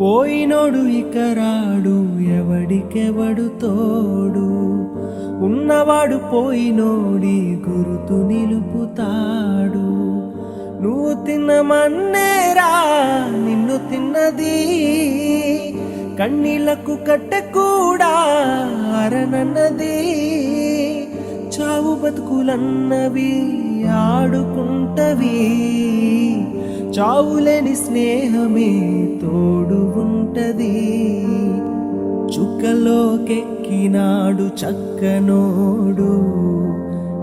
పోయినోడు ఇక రాడు ఎవడికెవడు తోడు? ఉన్నవాడు పోయినోడి గురుతు నిలుపుతాడు. నువ్వు తిన్న మన్నేరా నిన్ను తిన్నది. కన్నీళ్ళకు కట్ట కూడా అరనన్నది. చావు బతుకులన్నవి ఆడుకుంటవి. చావులేని స్నేహమే తోడు ఉంటది. చుక్కలోకెక్కినాడు చక్కనోడు.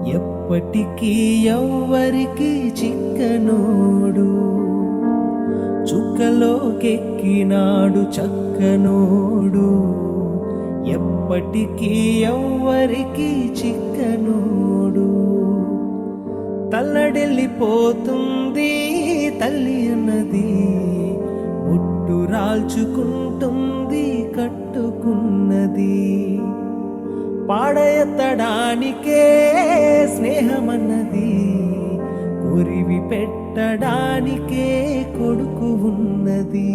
ఎప్పటికీ ఎవ్వరికి చిక్కనోడు. చుక్కలోకెక్కినాడు చక్కనోడు. ఎప్పటికీ ఎవ్వరికి చిక్కనోడు. తల్లడెళ్ళిపోతుంది తల్లి అన్నది ఒట్టు రాల్చుకుంటుంది కట్టుకున్నది. పాడయెత్తడానికే స్నేహమన్నది కొరివి పెట్టడానికే కొడుకు ఉన్నది.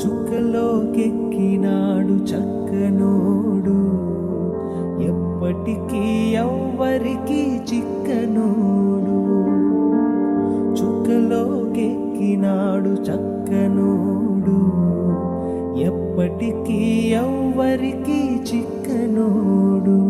చుక్కలోకెక్కినాడు చక్కనోడు ఎప్పటికీ ఎవ్వరికి చిక్కను ఈనాడు చక్కనోడు. ఎప్పటికీ ఎవ్వరికీ చిక్కనోడు.